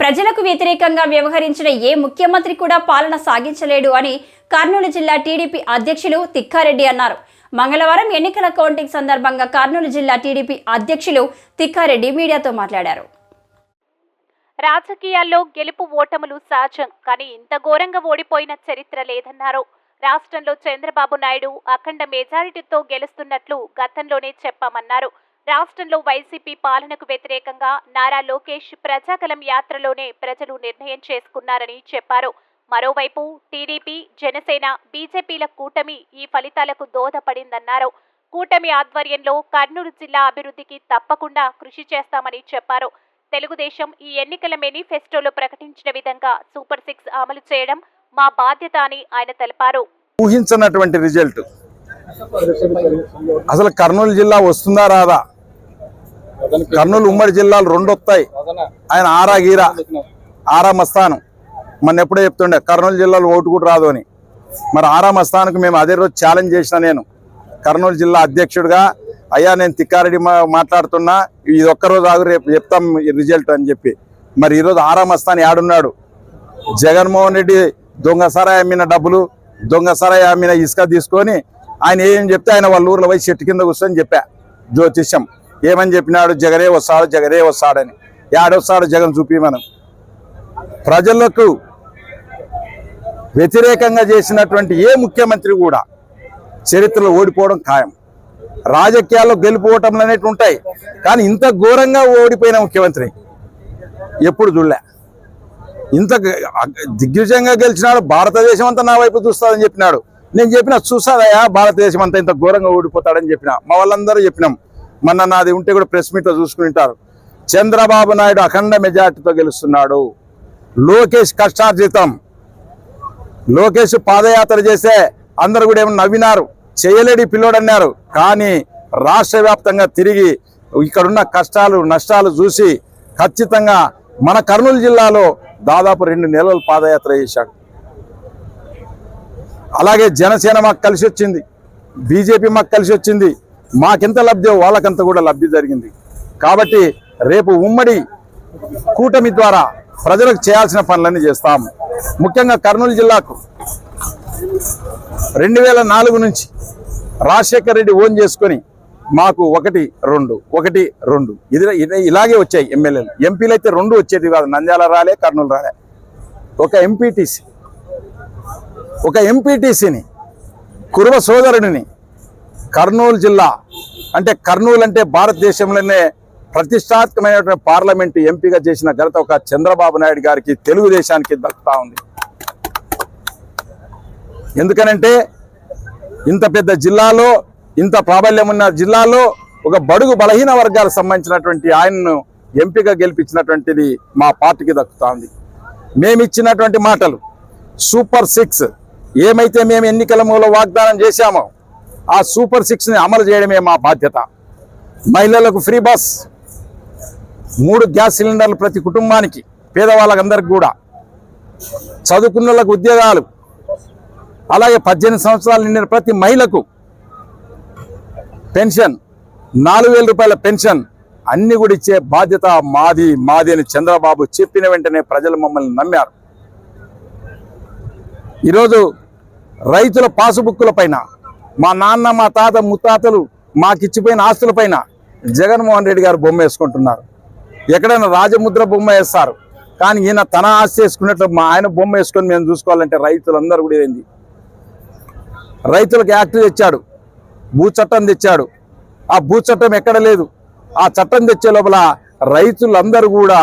ప్రజలకు వ్యతిరేకంగా వ్యవహరించిన ఏ ముఖ్యమంత్రి కూడా పాలన సాగించలేడు అని కర్నూలు జిల్లా టీడీపీ అధ్యక్షులు తిక్కారెడ్డి అన్నారు. మంగళవారం ఎన్నికల కౌంటింగ్ సందర్భంగా కర్నూలు జిల్లా టీడీపీ అధ్యక్షులు తిక్కారెడ్డి మీడియాతో మాట్లాడారు. రాజకీయాల్లో గెలుపు ఓటములు సహజం కానీ ఇంత ఘోరంగా ఓడిపోయిన చరిత్ర లేదన్నారు. రాష్ట్రంలో చంద్రబాబు నాయుడు అఖండ మెజారిటీతో గెలుస్తున్నట్లు గతంలోనే చెప్పామన్నారు. రాష్ట్రంలో వైసీపీ పాలనకు వ్యతిరేకంగా నారా లోకేష్ ప్రజాకలం యాత్రలోనే ప్రజలు నిర్ణయం చేసుకున్నారని చెప్పారు. మరోవైపు టీడీపీ జనసేన బీజేపీల కూటమి ఈ ఫలితాలకు దోహదపడిందన్నారు. కూటమి ఆధ్వర్యంలో కర్నూలు జిల్లా అభివృద్ధికి తప్పకుండా కృషి చేస్తామని చెప్పారు. తెలుగుదేశం ఈ ఎన్నికల మేనిఫెస్టోలో ప్రకటించిన విధంగా సూపర్ సిక్స్ అమలు చేయడం మా బాధ్యత అని ఆయన తెలిపారు. ఊహించినటువంటి రిజల్ట్. అసలు కర్నూలు జిల్లా వస్తుందా రాదా? కర్నూలు ఉమ్మడి జిల్లాలు రెండు వస్తాయి ఆయన ఆరా గీరా ఆరా మస్తానం. మన ఎప్పుడో చెప్తుండే కర్నూలు జిల్లాలో ఓటు కూడా రాదు అని. మరి ఆరా మస్తానికి మేము అదే రోజు ఛాలెంజ్ చేసిన నేను. కర్నూలు జిల్లా అధ్యక్షుడిగా అయ్యా నేను తిక్కారెడ్డి మా- మాట్లాడుతున్నా. ఇది ఒక్కరోజు ఆగు రేపు చెప్తాం రిజల్ట్ అని చెప్పి. మరి ఈరోజు ఆరా మస్తాన్ యాడున్నాడు. జగన్మోహన్ రెడ్డి దొంగ సరాయి అమ్మిన డబ్బులు దొంగ సరాయి అమ్మిన ఇసుక తీసుకొని ఆయన ఏం చెప్తే ఆయన వాళ్ళ ఊర్లో పోయి చెట్టు కింద కూర్చొని చెప్పా. జ్యోతిష్యం. ఏమని చెప్పినాడు? జగనే వస్తాడు జగనే వస్తాడని. ఏడొస్తాడు జగన్ చూపి మనం? ప్రజలకు వ్యతిరేకంగా చేసినటువంటి ఏ ముఖ్యమంత్రి కూడా చరిత్రలో ఓడిపోవడం ఖాయం. రాజకీయాల్లో గెలుపోవటంలు అనేవి ఉంటాయి. కానీ ఇంత ఘోరంగా ఓడిపోయిన ముఖ్యమంత్రి ఎప్పుడు చూడలే. ఇంత దిగ్విజయంగా గెలిచినాడు భారతదేశం అంతా నా వైపు చూస్తాదని చెప్పినాడు. నేను చెప్పిన చూసాదయా భారతదేశం అంతా ఇంత ఘోరంగా ఓడిపోతాడని చెప్పిన మా వాళ్ళందరూ చెప్పినాం. మొన్న నాది ఉంటే కూడా ప్రెస్ మీట్లో చూసుకుంటారు చంద్రబాబు నాయుడు అఖండ మెజార్టీతో గెలుస్తున్నాడు. లోకేష్ కష్టార్జితం. లోకేష్ పాదయాత్ర చేస్తే అందరు కూడా ఏమన్నా నవ్వినారు. చేయలేడి పిల్లోడన్నారు కానీ రాష్ట్ర వ్యాప్తంగా తిరిగి ఇక్కడున్న కష్టాలు నష్టాలు చూసి ఖచ్చితంగా మన కర్నూలు జిల్లాలో దాదాపు రెండు నెలలు పాదయాత్ర చేశాడు. అలాగే జనసేన మాకు కలిసి వచ్చింది. బీజేపీ మాకు కలిసి వచ్చింది. మాకెంత లబ్ధి వాళ్ళకంత కూడా లబ్ధి జరిగింది. కాబట్టి రేపు ఉమ్మడి కూటమి ద్వారా ప్రజలకు చేయాల్సిన పనులన్నీ చేస్తాము ముఖ్యంగా కర్నూలు జిల్లాకు రెండు వేల నాలుగు నుంచి రాజశేఖర్ రెడ్డి ఓన్ చేసుకొని మాకు ఒకటి రెండు ఒకటి రెండు. ఇది ఇది ఇలాగే వచ్చాయి ఎమ్మెల్యేలు. ఎంపీలు అయితే రెండు వచ్చేది కాదు. నంద్యాల రాలే కర్నూలు రాలే. ఒక ఎంపీటీసీ ఒక ఎంపీటీసీని కురువ సోదరుడిని కర్నూలు జిల్లా అంటే కర్నూలు అంటే భారతదేశంలోనే ప్రతిష్టాత్మకమైనటువంటి పార్లమెంటు ఎంపీగా చేసిన ఘనత ఒక చంద్రబాబు నాయుడు గారికి తెలుగుదేశానికి దక్కుతా ఉంది. ఎందుకనంటే ఇంత పెద్ద జిల్లాలో ఇంత ప్రాబల్యం ఉన్న జిల్లాలో ఒక బడుగు బలహీన వర్గాలకు సంబంధించినటువంటి ఆయనను ఎంపీగా గెలిపించినటువంటిది మా పార్టీకి దక్కుతా ఉంది. మేమిచ్చినటువంటి మాటలు సూపర్ సిక్స్ ఏమైతే మేము ఎన్నికల మూల వాగ్దానం చేశామో ఆ సూపర్ సిక్స్ని అమలు చేయడమే మా బాధ్యత. మహిళలకు ఫ్రీ బస్ మూడు గ్యాస్ సిలిండర్లు ప్రతి కుటుంబానికి పేదవాళ్ళకందరికి కూడా. చదువుకున్నలకు ఉద్యోగాలు అలాగే పద్దెనిమిది సంవత్సరాలు నిండిన ప్రతి మహిళకు పెన్షన్ నాలుగు వేల రూపాయల పెన్షన్ అన్ని కూడా ఇచ్చే బాధ్యత మాది మాది అని చంద్రబాబు చెప్పిన వెంటనే ప్రజలు మమ్మల్ని నమ్మారు. ఈరోజు రైతుల పాసుబుక్కుల పైన మా నాన్న మా తాత ముత్తాతలు మాకిచ్చిపోయిన ఆస్తుల పైన జగన్మోహన్ రెడ్డి గారు బొమ్మ వేసుకుంటున్నారు. ఎక్కడైనా రాజముద్ర బొమ్మ వేస్తారు. కానీ ఈయన తన ఆస్తి వేసుకున్నట్లు మా ఆయన బొమ్మ వేసుకొని మేము చూసుకోవాలంటే రైతులందరూ కూడా ఏంది? రైతులకు యాక్ట్ తెచ్చాడు. భూ చట్టం తెచ్చాడు. ఆ భూ చట్టం ఎక్కడ లేదు. ఆ చట్టం తెచ్చే లోపల రైతులందరూ కూడా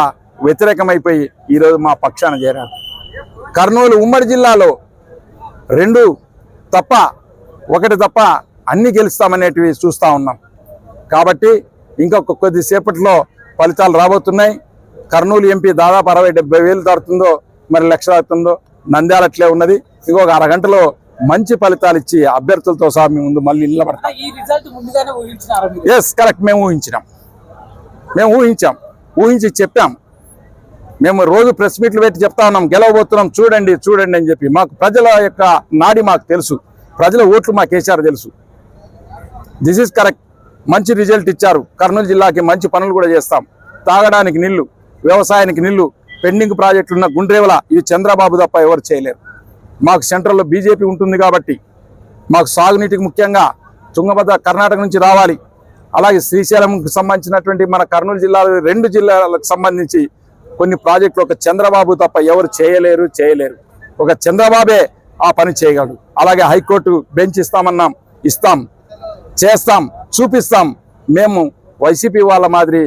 వ్యతిరేకమైపోయి ఈరోజు మా పక్షాన చేరారు. కర్నూలు ఉమ్మడి జిల్లాలో రెండు తప్ప ఒకటి తప్ప అన్ని గెలుస్తామనేటివి చూస్తూ ఉన్నాం. కాబట్టి ఇంకొక కొద్దిసేపట్లో ఫలితాలు రాబోతున్నాయి. కర్నూలు ఎంపీ దాదాపు అరవై డెబ్బై వేలు దాటుతుందో మరి లక్ష దాటుతుందో నంద్యాల అట్లే ఉన్నది. ఇంకొక అరగంటలో మంచి ఫలితాలు ఇచ్చి అభ్యర్థులతో సహా మీ ముందు మళ్ళీ నిలబడతాం. ఎస్ కరెక్ట్ మేము ఊహించినాం. మేము ఊహించాం. ఊహించి చెప్పాం. మేము రోజు ప్రెస్ మీట్లు పెట్టి చెప్తా ఉన్నాం. గెలవబోతున్నాం. చూడండి చూడండి అని చెప్పి మాకు ప్రజల యొక్క నాడి మాకు తెలుసు. ప్రజల ఓట్లు మాకు కేసీఆర్ తెలుసు. దిస్ ఈజ్ కరెక్ట్ మంచి రిజల్ట్ ఇచ్చారు. కర్నూలు జిల్లాకి మంచి పనులు కూడా చేస్తాం. తాగడానికి నీళ్ళు వ్యవసాయానికి నీళ్ళు పెండింగ్ ప్రాజెక్టులు ఉన్న గుండ్రేవల ఇవి చంద్రబాబు తప్ప ఎవరు చేయలేరు. మాకు సెంట్రల్లో బీజేపీ ఉంటుంది కాబట్టి మాకు సాగునీటికి ముఖ్యంగా తుంగభద్ర కర్ణాటక నుంచి రావాలి. అలాగే శ్రీశైలంకి సంబంధించినటువంటి మన కర్నూలు జిల్లాలో రెండు జిల్లాలకు సంబంధించి కొన్ని ప్రాజెక్టులు ఒక చంద్రబాబు తప్ప ఎవరు చేయలేరు చేయలేరు. ఒక చంద్రబాబే ఆ పని చేయగలడు. అలాగే హైకోర్టు బెంచ్ ఇస్తామన్నాం. ఇస్తాం. చేస్తాం. చూపిస్తాం. మేము వైసీపీ వాళ్ళ మాదిరి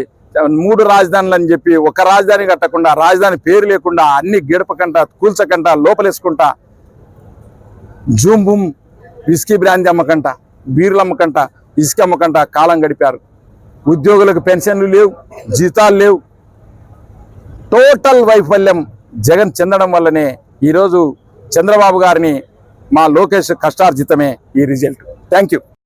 మూడు రాజధానులు అని చెప్పి ఒక రాజధాని కట్టకుండా రాజధాని పేరు లేకుండా అన్ని గడపకంట కూల్చకంట లోపలేసుకుంటా జూమ్ బూమ్ విస్కీ బ్రాంతి అమ్మకంట బీర్లు అమ్మకంట ఇసుక అమ్మకంట కాలం గడిపారు. ఉద్యోగులకు పెన్షన్లు లేవు జీతాలు లేవు. టోటల్ వైఫల్యం జగన్ చెందడం వల్లనే ఈరోజు చంద్రబాబు గారిని మా లోకేష్ కష్టార్జితమే ఈ రిజల్ట్. Thank you